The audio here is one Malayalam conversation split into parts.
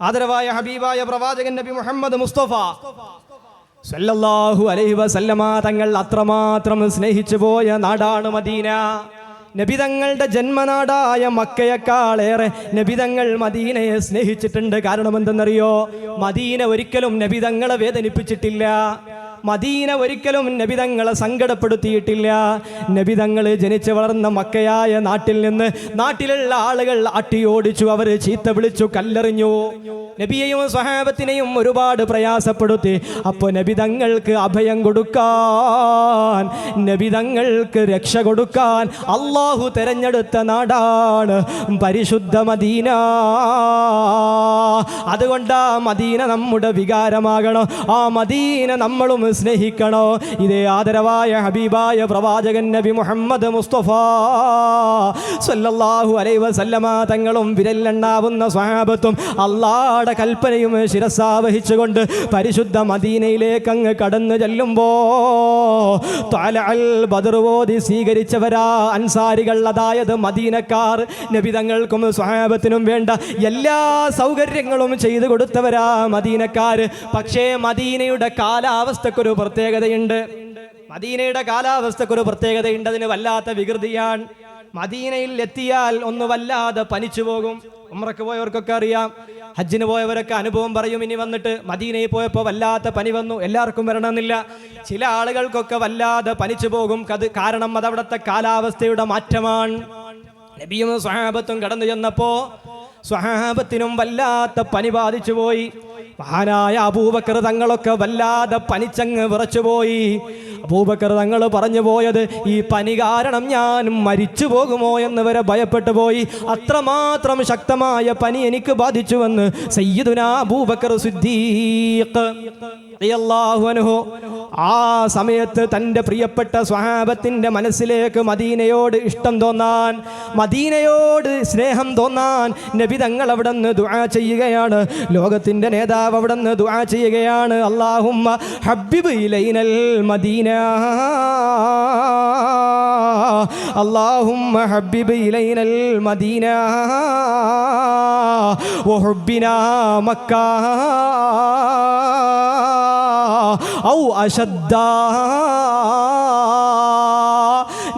ആദരവായ ഹബീബായ പ്രവാചകൻ നബി മുഹമ്മദ് മുസ്തഫ. സല്ലല്ലാഹു അലൈഹി വസല്ലമ തങ്ങൾ അത്രമാത്രം സ്നേഹിച്ചു പോയ നാടാണ് മദീന. നബി തങ്ങളുടെ ജന്മനാടായ മക്കയെക്കാളേറെ നബിതങ്ങൾ മദീനയെ സ്നേഹിച്ചിട്ടുണ്ട്. കാരണം എന്തെന്നറിയോ മദീന ഒരിക്കലും നബി തങ്ങളെ വേദനിപ്പിച്ചിട്ടില്ല. മദീന ഒരിക്കലും നബിതങ്ങളെ സങ്കടപ്പെടുത്തിയിട്ടില്ല. നബിതങ്ങൾ ജനിച്ചു വളർന്ന മക്കയായ നാട്ടിൽ നിന്ന് നാട്ടിലുള്ള ആളുകൾ അട്ടിയോടിച്ചു അവർ ചീത്ത വിളിച്ചു കല്ലെറിഞ്ഞു. നബിയെയും സ്വഹാബത്തിനെയും ഒരുപാട് പ്രയാസപ്പെടുത്തി. അപ്പോൾ നബിതങ്ങൾക്ക് അഭയം കൊടുക്കാൻ നബിതങ്ങൾക്ക് രക്ഷ കൊടുക്കാൻ അള്ളാഹു തെരഞ്ഞെടുത്ത നാടാണ് പരിശുദ്ധ മദീന. അതുകൊണ്ട് ആ മദീന നമ്മുടെ വികാരമാകണം. ആ മദീന നമ്മളും സ്നേഹിക്കണോ. ഇതേ ആദരവായ ഹബീബായ പ്രവാചകൻ നബി മുഹമ്മദ് മുസ്തഫ സല്ലല്ലാഹു അലൈഹി വസല്ലമ തങ്ങളും വിരലെണ്ണാവുന്ന സ്വഹാബത്തും അള്ളാടെ കൽപ്പനയും ശിരസാവഹിച്ചുകൊണ്ട് പരിശുദ്ധ മദീനയിലേക്ക് അങ്ങ് കടന്നു ചെല്ലുമ്പോ തല അൽ ഓതി സ്വീകരിച്ചവരാ അൻസാരികൾ അതായത് മദീനക്കാർ. നബിതങ്ങൾക്കും സ്വഹാബത്തിനും വേണ്ട എല്ലാ സൗകര്യങ്ങളും ചെയ്തു കൊടുത്തവരാ മദീനക്കാർ. പക്ഷേ മദീനയുടെ കാലാവസ്ഥക്കൊരു പ്രത്യേകതയുണ്ട്. മദീനയുടെ കാലാവസ്ഥക്കൊരു പ്രത്യേകതയുണ്ട്. അതിന് വല്ലാത്ത വികൃതിയാണ്. മദീനയിൽ എത്തിയാൽ ഒന്ന് വല്ലാതെ പനിച്ചു പോകും. ഉമ്രക്ക് പോയവർക്കൊക്കെ അറിയാം. ഹജ്ജിന് പോയവരൊക്കെ അനുഭവം പറയും ഇനി വന്നിട്ട് മദീനയിൽ പോയപ്പോൾ വല്ലാത്ത പനി വന്നു എല്ലാവർക്കും വരണമെന്നില്ല. ചില ആളുകൾക്കൊക്കെ വല്ലാതെ പനിച്ചു പോകും. അത് കാരണം അതവിടുത്തെ കാലാവസ്ഥയുടെ മാറ്റമാണ്. നബിയും സ്വഹാബത്തും കടന്നു ചെന്നപ്പോ സ്വഹാബത്തിനും വല്ലാത്ത പനി ബാധിച്ചു പോയി. മഹാനായ അബൂബക്കർ തങ്ങളൊക്കെ വല്ലാതെ പനിച്ചങ്ങ് വിറച്ചുപോയി. അബൂബക്കർ തങ്ങൾ പറഞ്ഞു പോയത് ഈ പനി കാരണം ഞാൻ മരിച്ചു പോകുമോ എന്ന് വരെ ഭയപ്പെട്ടു പോയി. അത്രമാത്രം ശക്തമായ പനി എനിക്ക് ബാധിച്ചുവെന്ന് സയ്യിദുന അബൂബക്കർ സിദ്ദീഖ് ആ സമയത്ത് തന്റെ പ്രിയപ്പെട്ട സ്വഹാബത്തിന്റെ മനസ്സിലേക്ക് മദീനയോട് ഇഷ്ടം തോന്നാൻ മദീനയോട് സ്നേഹം തോന്നാൻ നബി തങ്ങൾ അവിടെ നിന്ന് ദുആ ചെയ്യുകയാണ്. ലോകത്തിന്റെ നേതാവ് അവിടെ നിന്ന് ദുആ ചെയ്യുകയാണ് അള്ളാഹുമ്മ ഹബ്ബിബ് ഇലൈനൽ മദീന اللهم حبب إلينا المدينة وحبنا مكة ഔ അശദ്ദ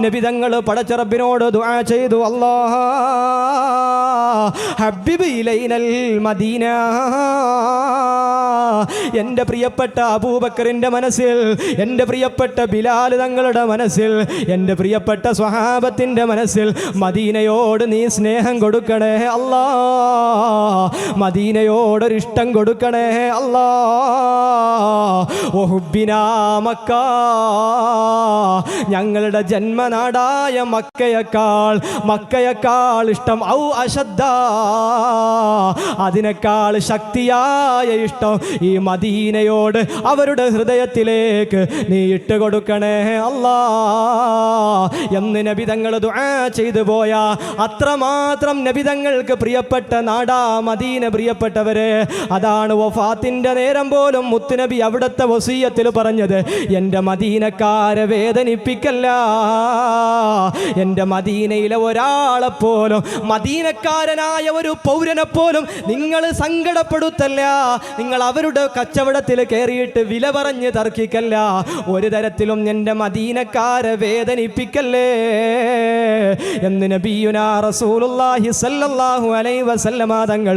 നബി തങ്ങൾ പടച്ചറബിനോട് ദുആ ചെയ്തു. അല്ലാഹ ഹബ്ബിബ് ഇലൈനൽ മദീന. എന്റെ പ്രിയപ്പെട്ട അബൂബക്കറിന്റെ മനസ്സിൽ എന്റെ പ്രിയപ്പെട്ട ബിലാൽ തങ്ങളുടെ മനസ്സിൽ എന്റെ പ്രിയപ്പെട്ട സ്വഹാബത്തിന്റെ മനസ്സിൽ മദീനയോട് നീ സ്നേഹം കൊടുക്കണേ. അല്ലാ മദീനയോടൊരിഷ്ടം കൊടുക്കണേ. അല്ലാ മക്ക ഞങ്ങളുടെ ജന്മനാടായ മക്കയേക്കാൾ മക്കയേക്കാൾ ഇഷ്ടം. ഔ അശദ്ധ അതിനേക്കാൾ ശക്തിയായ ഇഷ്ടം ഈ മദീനയോട്. അവരുടെ ഹൃദയത്തിലേക്ക് നീ ഇട്ട് കൊടുക്കണേ അല്ലാ. എന്ന് നബിതങ്ങൾ ചെയ്തു പോയ. അത്രമാത്രം നബിതങ്ങൾക്ക് പ്രിയപ്പെട്ട നാടാ മദീന പ്രിയപ്പെട്ടവരെ. അതാണ് വഫാത്തിന്റെ നേരം പോലും മുത്തുനബി അവിടുത്തെ വസീയത്തിൽ പറഞ്ഞത്. എന്റെ മദീനക്കാരെ വേദനിപ്പിക്കല്ല. എന്റെ മദീനയിലെ ഒരാളെ പോലും മദീനക്കാരനായ ഒരു പൗരനെ പോലും നിങ്ങൾ സങ്കടപ്പെടുത്തല്ല. നിങ്ങൾ അവരുടെ കച്ചവടത്തിൽ കയറിയിട്ട് വില പറഞ്ഞ് തർക്കിക്കല്ല. ഒരു തരത്തിലും എന്റെ മദീനക്കാരെ വേദനിപ്പിക്കല്ലേ എന്ന് നബിയുനാ റസൂലുള്ളാഹി സല്ലല്ലാഹു അലൈഹി വസല്ലമ തങ്ങൾ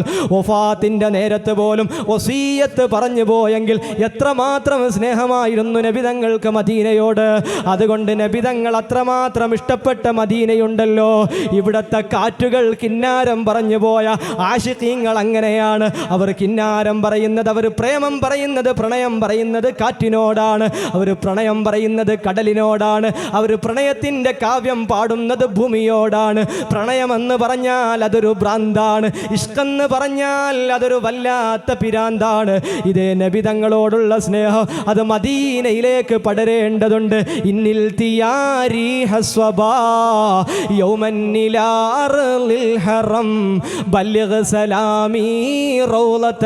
നേരത്ത് പോലും വസീയത്ത് പറഞ്ഞു പോയെങ്കിൽ എത്രമാത്രം സ്നേഹമായിരുന്നു നബിതങ്ങൾക്ക് മദീനയോട്. അതുകൊണ്ട് നബിതങ്ങൾ അത്രമാത്രം ഇഷ്ടപ്പെട്ട മദീനയുണ്ടല്ലോ. ഇവിടത്തെ കാറ്റുകൾ കിന്നാരം പറഞ്ഞു പോയ ആഷിഖീങ്ങൾ അങ്ങനെയാണ്. അവർ കിന്നാരം പറയുന്നത് അവർ പ്രേമം പറയുന്നത് പ്രണയം പറയുന്നത് കാറ്റിനോടാണ്. അവർ പ്രണയം പറയുന്നത് കടലിനോടാണ്. അവർ പ്രണയത്തിന്റെ കാവ്യം പാടുന്നത് ഭൂമിയോടാണ്. പ്രണയമെന്ന് പറഞ്ഞാൽ അതൊരു ഭ്രാന്താണ്. ഇഷ്ടമെന്ന് പറഞ്ഞാൽ അതൊരു വല്ലാത്ത പിരാന്താണ്. ഇതേ നബിതങ്ങളോടുള്ള സ്നേഹം അത് മദീനയിലേക്ക് പടരേണ്ടതുണ്ട്. ഇന്നിൽ തിയാരി عليها الصبا يوما إلى أرض الحرم. بلغ سلامي روضة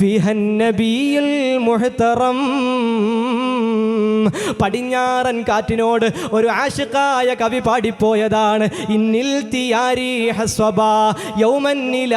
فيها النبي المحترم. പടിഞ്ഞാറൻ കാറ്റിനോട് ഒരു ആശുക്കായ കവി പാടിപ്പോയതാണ്. ഇന്നിൽ തിയാരി ഹസ്വബാ യൗമന്നില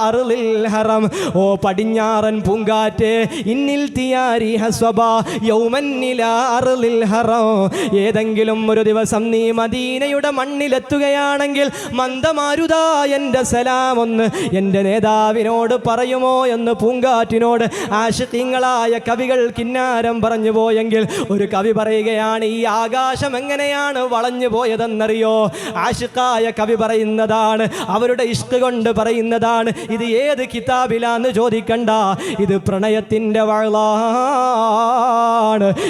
അറുളിൽ ഹറം. ഓ പടിഞ്ഞാറൻ പൂങ്കാറ്റ് ഇന്നിൽ തിയാരി ഹസ്വബ യൗമന്നില അറുളിൽ ഹറം. ഏതെങ്കിലും ഒരു ദിവസം നീ മദീനയുടെ മണ്ണിലെത്തുകയാണെങ്കിൽ മന്ദമാരുതാ എന്റെ സലാം ഒന്ന് എന്റെ നേതാവിനോട് പറയുമോ? എന്ന് പൂങ്കാറ്റിനോട് ആശത്തിങ്ങളായ കവികൾ കിന്നാരം പറഞ്ഞു പോയെങ്കിൽ ഒരു കവി പറയുകയാണ് ഈ ആകാശം എങ്ങനെയാണ് വളഞ്ഞു പോയതെന്നറിയോ? ആഷിക്കായ കവി പറയുന്നതാണ് അവരുടെ ഇഷ്ക് കൊണ്ട് പറയുന്നതാണ് ഇത് ഏത് കിതാബിലാന്ന് ചോദിക്കണ്ട ഇത് പ്രണയത്തിന്റെ വളാണ്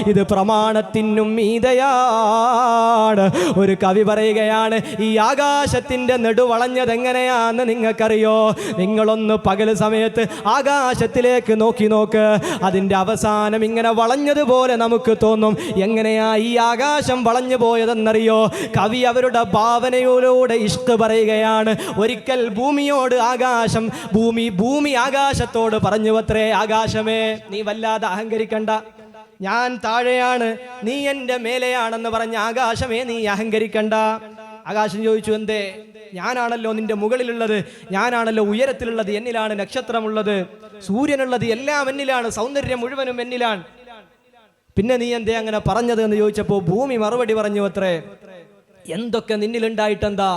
ഇത് പ്രമാണത്തിനും മീതയാണ്. ഒരു കവി പറയുകയാണ് ഈ ആകാശത്തിന്റെ നെടുവളഞ്ഞത് എങ്ങനെയാന്ന് നിങ്ങൾക്കറിയോ? നിങ്ങളൊന്ന് പകൽ സമയത്ത് ആകാശത്തിലേക്ക് നോക്കി നോക്ക് അതിന്റെ അവസാനം ഇങ്ങനെ വളഞ്ഞതുപോലെ നമുക്ക് തോന്നും. എങ്ങനെയാ ഈ ആകാശം വളഞ്ഞു പോയതെന്നറിയോ? കവി അവരുടെ ഭാവനയിലൂടെ ഇഷ്ട പറയുകയാണ്. ഒരിക്കൽ ഭൂമിയോട് ആകാശം ഭൂമി ഭൂമി ആകാശത്തോട് പറഞ്ഞു അത്രേ ആകാശമേ. നീ വല്ലാതെ അഹങ്കരിക്കണ്ട. ഞാൻ താഴെയാണ് നീ എന്റെ മേലെയാണെന്ന് പറഞ്ഞ ആകാശമേ നീ അഹങ്കരിക്കണ്ട. ആകാശം ചോദിച്ചു എന്തേ? ഞാനാണല്ലോ നിന്റെ മുകളിലുള്ളത്. ഞാനാണല്ലോ ഉയരത്തിലുള്ളത്. എന്നിലാണ് നക്ഷത്രമുള്ളത്. സൂര്യനുള്ളത് എല്ലാം എന്നിലാണ്. സൗന്ദര്യം മുഴുവനും എന്നിലാണ്. പിന്നെ നീ എന്തേ അങ്ങനെ പറഞ്ഞത് എന്ന് ചോദിച്ചപ്പോൾ ഭൂമി മറുപടി പറഞ്ഞു അത്രേ എന്തൊക്കെ നിന്നിലുണ്ടായിട്ടെന്താ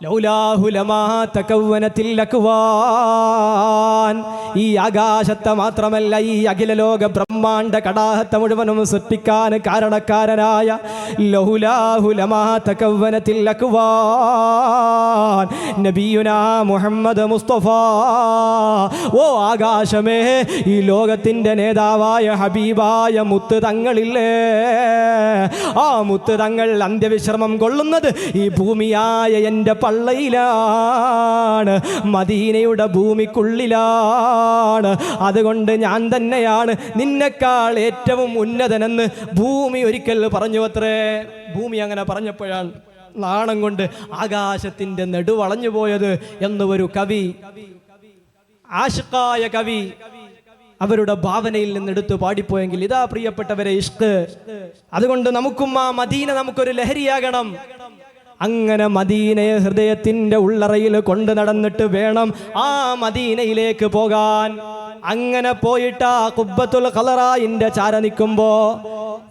ലൗലാഹു ലമാ തകവ്വനത്തിൽ അക്വാൻ. ഈ ആകാശത്തെ മാത്രമല്ല ഈ അഖില ലോക ബ്രഹ്മാണ്ട കടാഹത്തെ മുഴുവനും സൃഷ്ടിക്കാൻ കാരണക്കാരനായ മുഹമ്മദ് മുസ്തഫ. ഓ ആകാശമേ ഈ ലോകത്തിന്റെ നേതാവായ ഹബീബായ മുത്ത് തങ്ങളില്ലേ? ആ മുത്ത് തങ്ങൾ അന്ത്യവിശ്രമം കൊള്ളുന്നത് ഈ ഭൂമിയായ എന്റെ പള്ളയിലാണ് മദീനയുടെ ഭൂമിക്കുള്ളിലാണ് അതുകൊണ്ട് ഞാൻ തന്നെയാണ് നിന്നെക്കാൾ ഏറ്റവും ഉന്നതനെന്ന് ഭൂമി ഒരിക്കൽ പറഞ്ഞു അത്രേ ഭൂമി അങ്ങനെ പറഞ്ഞപ്പോഴാണ് നാണം കൊണ്ട് ആകാശത്തിന്റെ നെടുവളഞ്ഞു പോയത് എന്ന് ഒരു കവി ആഷിഖായ കവി അവരുടെ ഭാവനയിൽ നിന്നെടുത്ത് പാടിപ്പോയെങ്കിൽ ഇതാ പ്രിയപ്പെട്ടവരെ ഇഷ്ക്. അതുകൊണ്ട് നമുക്കും ആ മദീന നമുക്കൊരു ലഹരിയാകണം. അങ്ങനെ മദീനയെ ഹൃദയത്തിന്റെ ഉള്ളറയിൽ കൊണ്ട് നടന്നിട്ട് വേണം ആ മദീനയിലേക്ക് പോകാൻ. അങ്ങനെ പോയിട്ട് ആ കുബ്ബത്തുൽ കലറായിന്റെ ചാര നിൽക്കുമ്പോൾ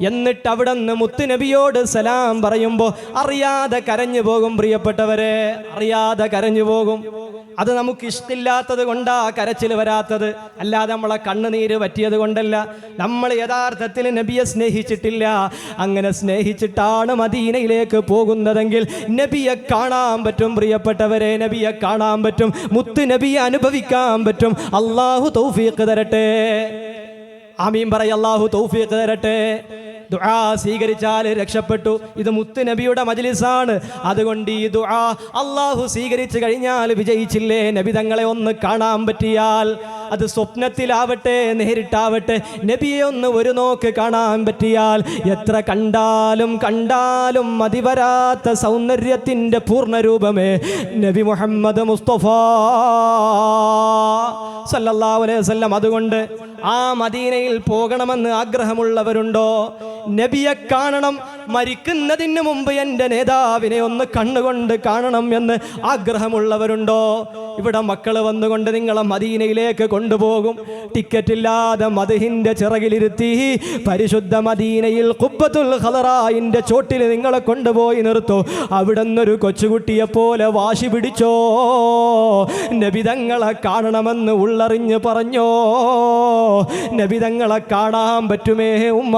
എന്നിട്ട് അവിടെ നിന്ന് മുത്തുനബിയോട് സലാം പറയുമ്പോൾ അറിയാതെ കരഞ്ഞു പോകും പ്രിയപ്പെട്ടവരെ അറിയാതെ കരഞ്ഞു പോകും. അത് നമുക്ക് ഇഷ്ടമില്ലാത്തത് കൊണ്ടാ കരച്ചിൽ വരാത്തത്. അല്ലാതെ നമ്മളെ കണ്ണുനീര് പറ്റിയത് കൊണ്ടല്ല. നമ്മൾ യഥാർത്ഥത്തിൽ നബിയെ സ്നേഹിച്ചിട്ടില്ല. അങ്ങനെ സ്നേഹിച്ചിട്ടാണ് മദീനയിലേക്ക് പോകുന്നതെങ്കിൽ നബിയെ കാണാൻ പറ്റും പ്രിയപ്പെട്ടവരെ നബിയെ കാണാൻ പറ്റും. മുത്ത് നബിയെ അനുഭവിക്കാൻ പറ്റും. അള്ളാഹു തൗഫീഖ് തരട്ടെ. ആമീൻ പറയ അള്ളാഹു തൗഫീഖ് തരട്ടെ. ദുആ സ്വീകരിച്ചാൽ രക്ഷപ്പെട്ടു. ഇത് മുത്ത് നബിയുടെ മജ്ലിസാണ്. അതുകൊണ്ട് ഈ ദുആ അള്ളാഹു സ്വീകരിച്ചു കഴിഞ്ഞാൽ വിജയിച്ചില്ലേ? നബി തങ്ങളെ ഒന്ന് കാണാൻ പറ്റിയാൽ അത് സ്വപ്നത്തിലാവട്ടെ നേരിട്ടാവട്ടെ. നബിയെ ഒന്ന് ഒരു നോക്ക് കാണാൻ പറ്റിയാൽ എത്ര കണ്ടാലും കണ്ടാലും മതിവരാത്ത സൗന്ദര്യത്തിന്റെ പൂർണരൂപമേ. നബി മുഹമ്മദ് മുസ്തഫ സല്ലല്ലാഹു അലൈഹി വസല്ലം. അതുകൊണ്ട് ആ മദീനയിൽ പോകണമെന്ന് ആഗ്രഹമുള്ളവരുണ്ടോ? നബിയെ കാണണം. മരിക്കുന്നതിന് മുമ്പ് എന്റെ നേതാവിനെ ഒന്ന് കണ്ണുകൊണ്ട് കാണണം എന്ന് ആഗ്രഹമുള്ളവരുണ്ടോ? ഇവിടെ മക്കൾ വന്നുകൊണ്ട് നിങ്ങളെ മദീനയിലേക്ക് കൊണ്ടുപോകും. ടിക്കറ്റ് ഇല്ലാതെ മധുഹിന്റെ ചിറകിലിരുത്തി പരിശുദ്ധ മദീനയിൽ കുപ്പത്തുൽ ഹലറായിന്റെ ചോട്ടിൽ നിങ്ങളെ കൊണ്ടുപോയി നിർത്തൂ. അവിടെ നിന്നൊരു കൊച്ചുകുട്ടിയെ പോലെ വാശി പിടിച്ചോ? നബിതങ്ങളെ കാണണമെന്ന് ഉള്ളറിഞ്ഞ് പറഞ്ഞോ? നബിതങ്ങളെ കാണാൻ പറ്റുമേ ഉമ്മ?